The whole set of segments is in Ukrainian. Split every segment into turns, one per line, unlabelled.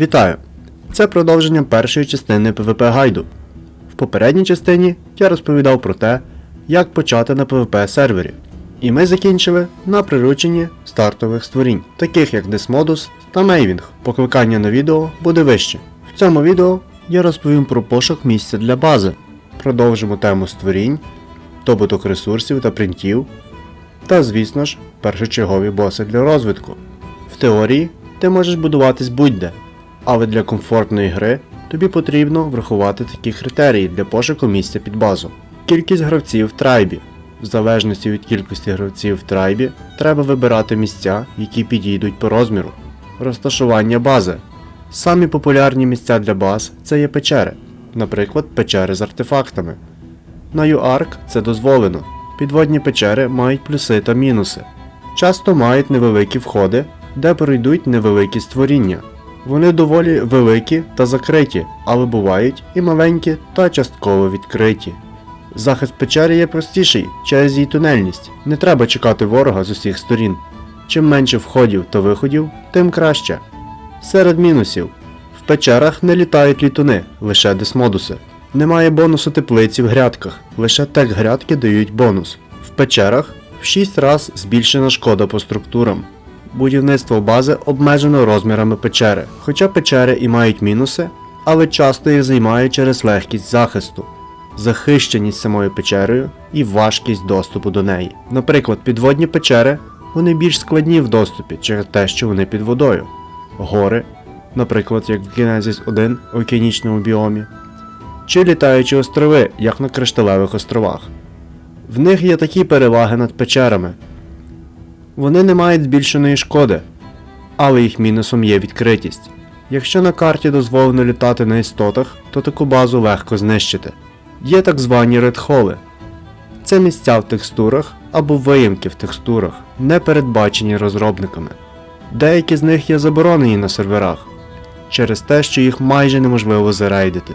Вітаю! Це продовження першої частини PvP гайду. В попередній частині я розповідав про те, як почати на PvP сервері. І ми закінчили на прирученні стартових створінь, таких як Desmodus та Maven. Покликання на відео буде вище. В цьому відео я розповім про пошук місця для бази. Продовжимо тему створінь, добуток ресурсів та принтів, та, звісно ж, першочергові боси для розвитку. В теорії ти можеш будуватись будь-де, але для комфортної гри тобі потрібно врахувати такі критерії для пошуку місця під базу. Кількість гравців в трайбі. В залежності від кількості гравців в трайбі треба вибирати місця, які підійдуть по розміру. Розташування бази. Самі популярні місця для баз це є печери, наприклад, печери з артефактами. На UARC це дозволено. Підводні печери мають плюси та мінуси. Часто мають невеликі входи, де пройдуть невеликі створіння. Вони доволі великі та закриті, але бувають і маленькі та частково відкриті. Захист печери є простіший через її тунельність. Не треба чекати ворога з усіх сторін. Чим менше входів та виходів, тим краще. Серед мінусів. В печерах не літають літуни, лише десмодуси. Немає бонусу теплиці в грядках, лише тек грядки дають бонус. В печерах в 6 раз збільшена шкода по структурам. Будівництво бази обмежено розмірами печери, хоча печери і мають мінуси, але часто їх займають через легкість захисту, захищеність самою печерою і важкість доступу до неї. Наприклад, підводні печери вони більш складні в доступі через те, що вони під водою. Гори, наприклад, як в Genesis 1 у океанічному біомі, чи літаючі острови, як на Кришталевих островах. В них є такі переваги над печерами. Вони не мають збільшеної шкоди, але їх мінусом є відкритість. Якщо на карті дозволено літати на істотах, то таку базу легко знищити. Є так звані редхоли. Це місця в текстурах або виїмки в текстурах, не передбачені розробниками. Деякі з них є заборонені на серверах через те, що їх майже неможливо зарейдити.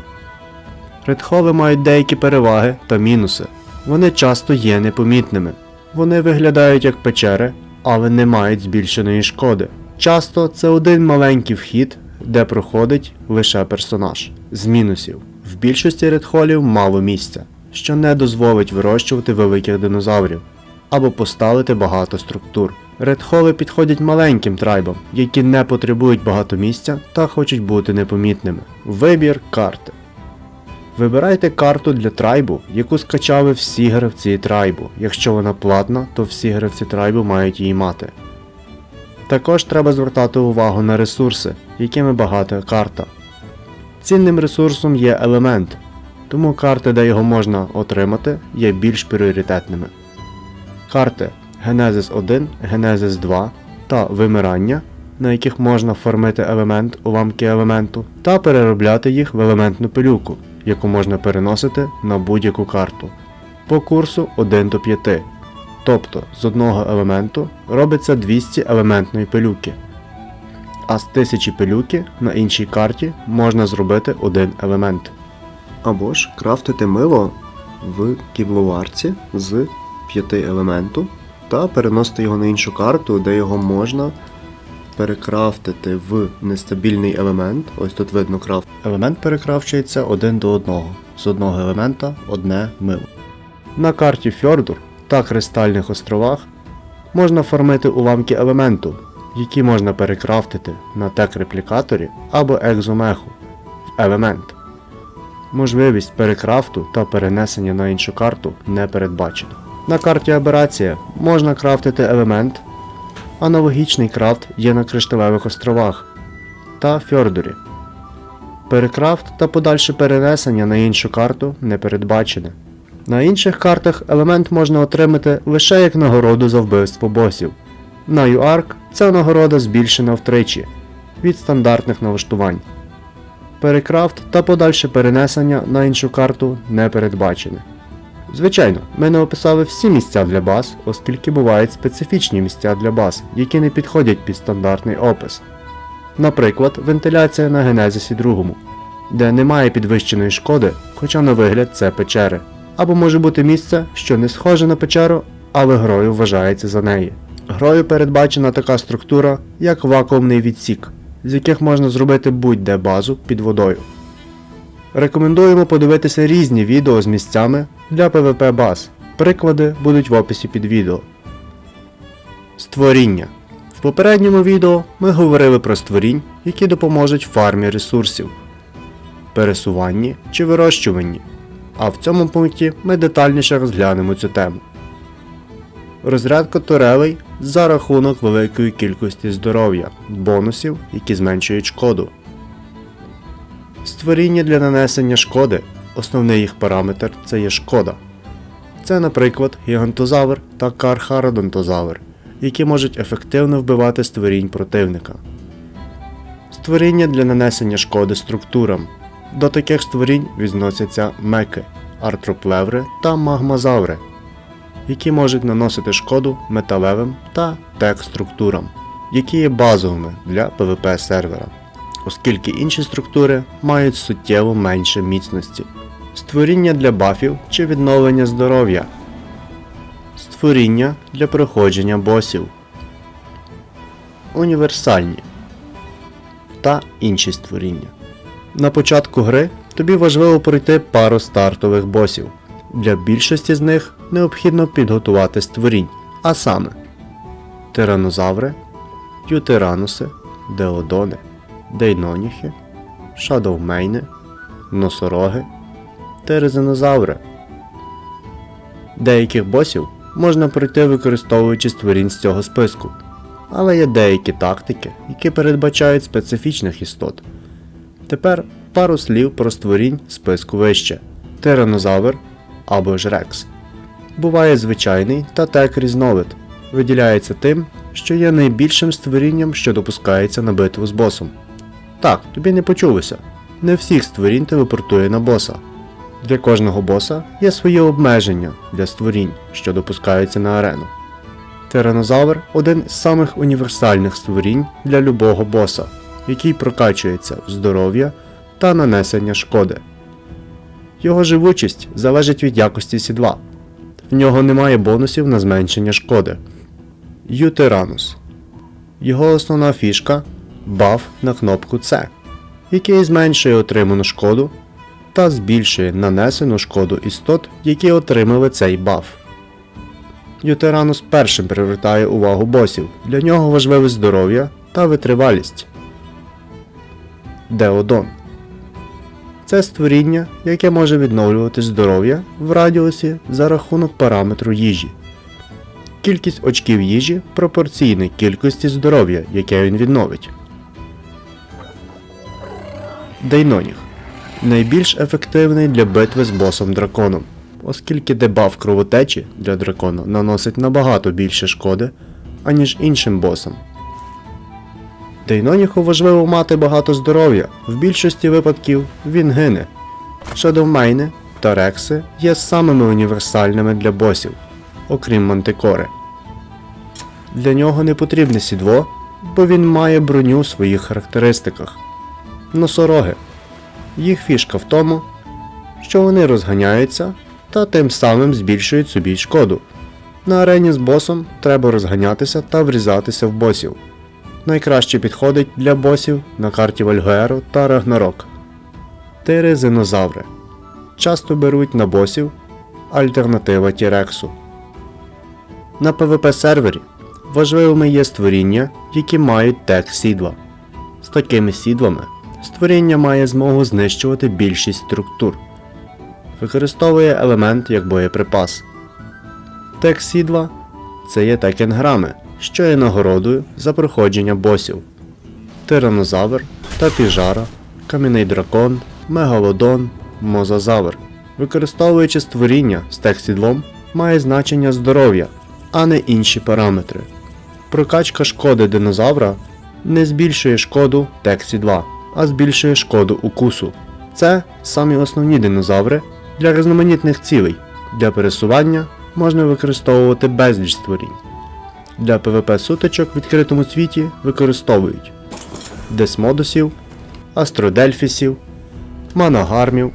Редхоли мають деякі переваги та мінуси. Вони часто є непомітними. Вони виглядають як печери, але не мають збільшеної шкоди. Часто це один маленький вхід, де проходить лише персонаж. З мінусів. В більшості редхолів мало місця, що не дозволить вирощувати великих динозаврів або поставити багато структур. Редхоли підходять маленьким трайбам, які не потребують багато місця та хочуть бути непомітними. Вибір карти. Вибирайте карту для трайбу, яку скачали всі гравці трайбу. Якщо вона платна, то всі гравці трайбу мають її мати. Також треба звертати увагу на ресурси, якими багата карта. Цінним ресурсом є елемент, тому карти, де його можна отримати, є більш пріоритетними. Карти Genesis 1, Genesis 2 та Вимирання, на яких можна формити елемент уламки елементу, та переробляти їх в елементну пилюку, яку можна переносити на будь-яку карту. По курсу 1 до 5. Тобто з одного елементу робиться 200 елементної пилюки. А з 1000 пилюки на іншій карті можна зробити один елемент. Або ж крафтити мило в кібловарці з 5 елементу та переносити його на іншу карту, де його можна перекрафтити в нестабільний елемент. Ось тут видно крафт. Елемент перекрафчується один до одного. З одного елемента одне мило. На карті Фьордур та Кристальних островах можна формити уламки елементу, які можна перекрафтити на тек-реплікаторі або екзомеху в елемент. Можливість перекрафту та перенесення на іншу карту не передбачена. На карті Аберація можна крафтити елемент. Аналогічний крафт є на Кришталевих островах та Фьордорі. Перекрафт та подальше перенесення на іншу карту не передбачене. На інших картах елемент можна отримати лише як нагороду за вбивство босів. На UARC ця нагорода збільшена втричі від стандартних налаштувань. Перекрафт та подальше перенесення на іншу карту не передбачене. Звичайно, ми не описали всі місця для баз, оскільки бувають специфічні місця для баз, які не підходять під стандартний опис. Наприклад, вентиляція на Генезисі 2, де немає підвищеної шкоди, хоча на вигляд це печери. Або може бути місце, що не схоже на печеру, але грою вважається за неї. Грою передбачена така структура, як вакуумний відсік. з яких можна зробити будь-де базу під водою. Рекомендуємо подивитися різні відео з місцями для PvP баз. Приклади будуть в описі під відео. Створіння. В попередньому відео ми говорили про створінь, які допоможуть фармі ресурсів, пересуванні чи вирощуванні. А в цьому пункті ми детальніше розглянемо цю тему. Розрядка турелей за рахунок великої кількості здоров'я, бонусів, які зменшують шкоду. Створіння для нанесення шкоди. Основний їх параметр це є шкода. Це, наприклад, гігантозавр та кархародонтозавр, які можуть ефективно вбивати створінь противника. Створіння для нанесення шкоди структурам. До таких створінь відносяться меки, артроплеври та магмазаври, які можуть наносити шкоду металевим та тек-структурам, які є базовими для PvP сервера, оскільки інші структури мають суттєво менше міцності. Створіння для бафів чи відновлення здоров'я. Створіння для проходження босів. Універсальні та інші створіння. На початку гри тобі важливо пройти пару стартових босів. Для більшості з них необхідно підготувати створінь, а саме тиранозаври, ютирануси, деодони, дейноніхи, шадовмейни, носороги, терезинозаври. Деяких босів можна пройти використовуючи створінь з цього списку, але є деякі тактики, які передбачають специфічних істот. Тепер пару слів про створінь списку вище. Тиранозавр або ж рекс. Буває звичайний та тек різновид. Виділяється тим, що є найбільшим створінням, що допускається на битву з босом. Так, тобі не почулося. Не всіх створінь телепортує на боса. Для кожного боса є свої обмеження для створінь, що допускаються на арену. Тиранозавр один з самих універсальних створінь для любого боса, який прокачується в здоров'я та нанесення шкоди. Його живучість залежить від якості сідла. В нього немає бонусів на зменшення шкоди. Ютиранус. Його основна фішка баф на кнопку C, який зменшує отриману шкоду та збільшує нанесену шкоду істот, які отримали цей баф. Ютиранус першим привертає увагу босів. Для нього важливе здоров'я та витривалість. Деодон. Це створіння, яке може відновлювати здоров'я в радіусі за рахунок параметру їжі. Кількість очків їжі пропорційна кількості здоров'я, яке він відновить. Дейноніх найбільш ефективний для битви з босом драконом, оскільки дебаф кровотечі для дракона наносить набагато більше шкоди, аніж іншим босам. Дейноніху важливо мати багато здоров'я, в більшості випадків він гине. Шадовмейни та рекси є самими універсальними для босів, окрім Мантикори. Для нього не потрібне сідло, бо він має броню у своїх характеристиках. Носороги. Їх фішка в тому, що вони розганяються та тим самим збільшують собі шкоду. На арені з босом треба розганятися та врізатися в босів. Найкраще підходить для босів на карті Вальгуеру та Рагнарок. Тиризинозаври. Часто беруть на босів альтернатива Тірексу. На PvP сервері важливими є створіння, які мають тек сідла. З такими сідлами створіння має змогу знищувати більшість структур. Використовує елемент як боєприпас. Тек сідла це є текенграми, що є нагородою за проходження босів. Тиранозавр, Татижара, Кам'яний дракон, Мегалодон, Мозазавр. Використовуючи створіння з тексідлом, має значення здоров'я, а не інші параметри. Прокачка шкоди динозавра не збільшує шкоду тексідла, а збільшує шкоду укусу. Це самі основні динозаври для різноманітних цілей. Для пересування можна використовувати безліч створінь. Для PvP сутичок в відкритому світі використовують десмодусів, астродельфісів, манагармів,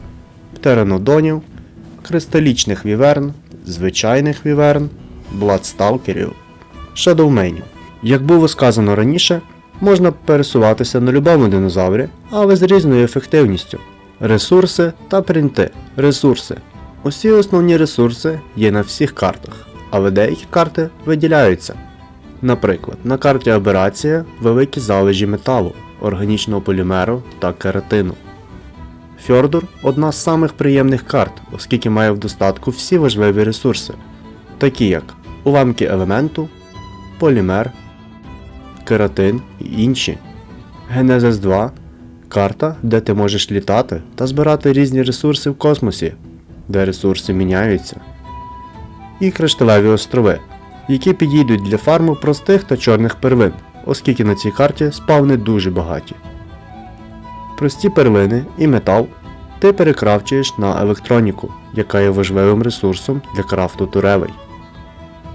птеранодонів, кристалічних віверн, звичайних віверн, бладсталкерів, шадоуменів. Як було сказано раніше, можна пересуватися на любому динозаврі, але з різною ефективністю. Ресурси та принти. Ресурси. Усі основні ресурси є на всіх картах, але деякі карти виділяються. Наприклад, на карті Аберація великі залежі металу, органічного полімеру та кератину. Фьордур одна з самих приємних карт, оскільки має в достатку всі важливі ресурси, такі як уламки елементу, полімер, кератин і інші. Генезис 2 карта, де ти можеш літати та збирати різні ресурси в космосі, де ресурси міняються. І кришталеві острови, які підійдуть для фарму простих та чорних перлин, оскільки на цій карті спавни дуже багаті. Прості перлини і метал ти перекрафчуєш на електроніку, яка є важливим ресурсом для крафту турелей.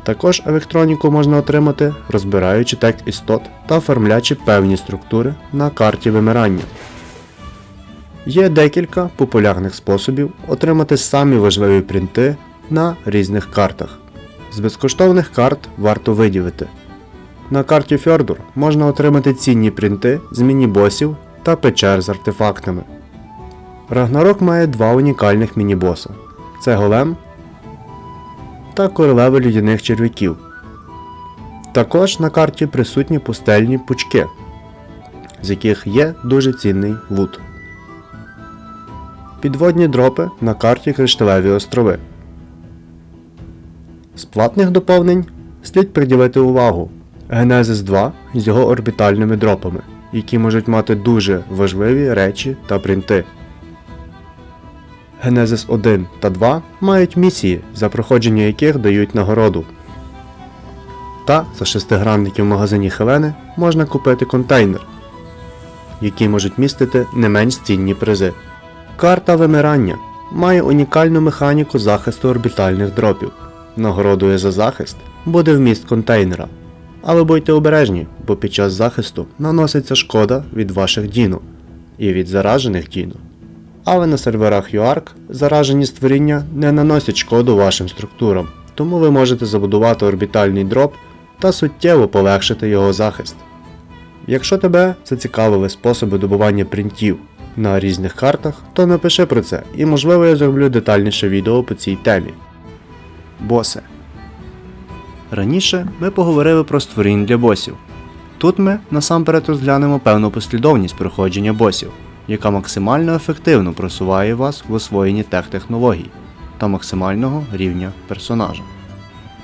Також електроніку можна отримати, розбираючи текст істот та оформлячи певні структури на карті вимирання. Є декілька популярних способів отримати самі важливі принти на різних картах. З безкоштовних карт варто виділити. На карті Фьордур можна отримати цінні принти з міні-босів та печер з артефактами. Рагнарок має два унікальних міні-боса це голем та королева людяних черв'яків. Також на карті присутні пустельні пучки, з яких є дуже цінний лут. Підводні дропи на карті Кришталеві острови. З платних доповнень слід приділити увагу Genesis 2 з його орбітальними дропами, які можуть мати дуже важливі речі та принти. Genesis 1 та 2 мають місії, за проходження яких дають нагороду. Та за шестигранників в магазині Хелени можна купити контейнер, який можуть містити не менш цінні призи. Карта вимирання має унікальну механіку захисту орбітальних дропів. Нагородою за захист буде вміст контейнера. Але будьте обережні, бо під час захисту наноситься шкода від ваших діно і від заражених діно. Але на серверах UARC заражені створіння не наносять шкоду вашим структурам, тому ви можете забудувати орбітальний дроп та суттєво полегшити його захист. Якщо тебе зацікавили способи добування принтів на різних картах, то напиши про це і можливо я зроблю детальніше відео по цій темі. Боси. Раніше ми поговорили про створінь для босів. Тут ми насамперед розглянемо певну послідовність проходження босів, яка максимально ефективно просуває вас в освоєнні тех-технологій та максимального рівня персонажа.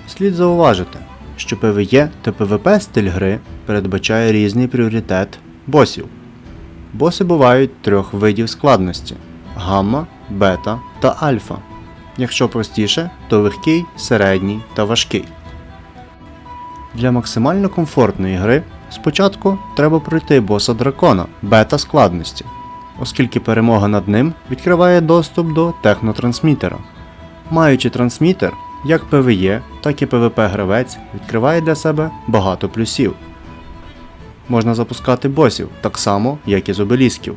Слід зауважити, що PvE та PvP стиль гри передбачає різний пріоритет босів. Боси бувають трьох видів складності: гамма, бета та альфа. Якщо простіше, то легкий, середній та важкий. Для максимально комфортної гри спочатку треба пройти боса дракона бета складності, оскільки перемога над ним відкриває доступ до технотрансмітера. Маючи трансмітер, як PvE, так і PvP гравець відкриває для себе багато плюсів. Можна запускати босів так само, як і з обелісків.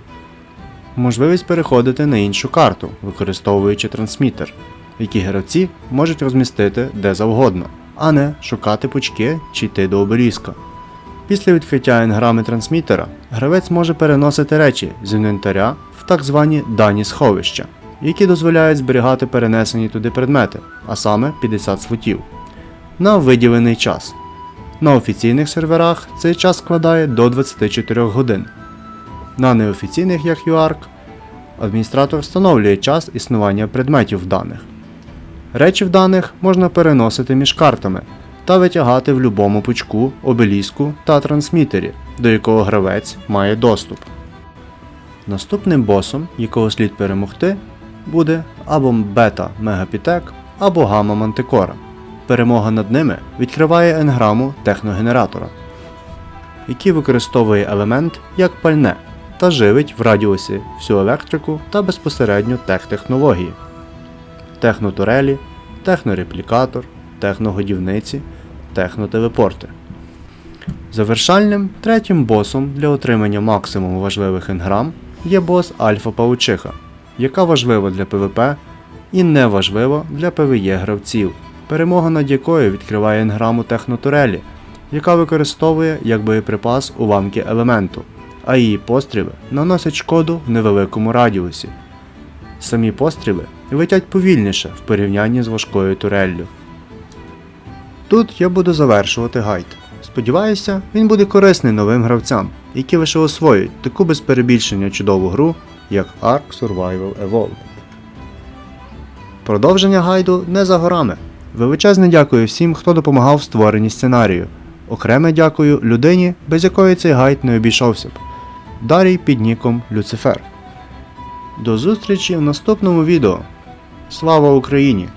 Можливість переходити на іншу карту, використовуючи трансмітер, які гравці можуть розмістити де завгодно, а не шукати пучки чи йти до обеліска. Після відкриття енграми трансмітера гравець може переносити речі з інвентаря в так звані дані сховища, які дозволяють зберігати перенесені туди предмети, а саме 50 слотів, на виділений час. На офіційних серверах цей час складає до 24 годин. На неофіційних, як UARC, адміністратор встановлює час існування предметів даних. Речі в даних можна переносити між картами та витягати в будь-якому пучку, обеліску та трансмітері, до якого гравець має доступ. Наступним босом, якого слід перемогти, буде або бета Мегапітек, або гамма Мантикора. Перемога над ними відкриває енграму техногенератора, який використовує елемент як пальне та живить в радіусі всю електрику та безпосередньо техтехнології, технотурелі, технореплікатор, техногодівниці, технотелепорти. Завершальним третім босом для отримання максимуму важливих енграм є бос Альфа Паучиха, яка важлива для ПВП і не важлива для ПВЕ гравців, перемога над якою відкриває енграму технотурелі яка використовує як боєприпас уламки елементу, а її постріли наносять шкоду в невеликому радіусі. Самі постріли летять повільніше в порівнянні з важкою туреллю. Тут я буду завершувати гайд. Сподіваюся, він буде корисний новим гравцям, які лише освоюють таку без перебільшення чудову гру, як Ark Survival Evolved. Продовження гайду не за горами. Величезне дякую всім, хто допомагав в створенні сценарію. Окреме дякую людині, без якої цей гайд не обійшовся б. Дарій під ніком Люцифер. До зустрічі в наступному відео. Слава Україні!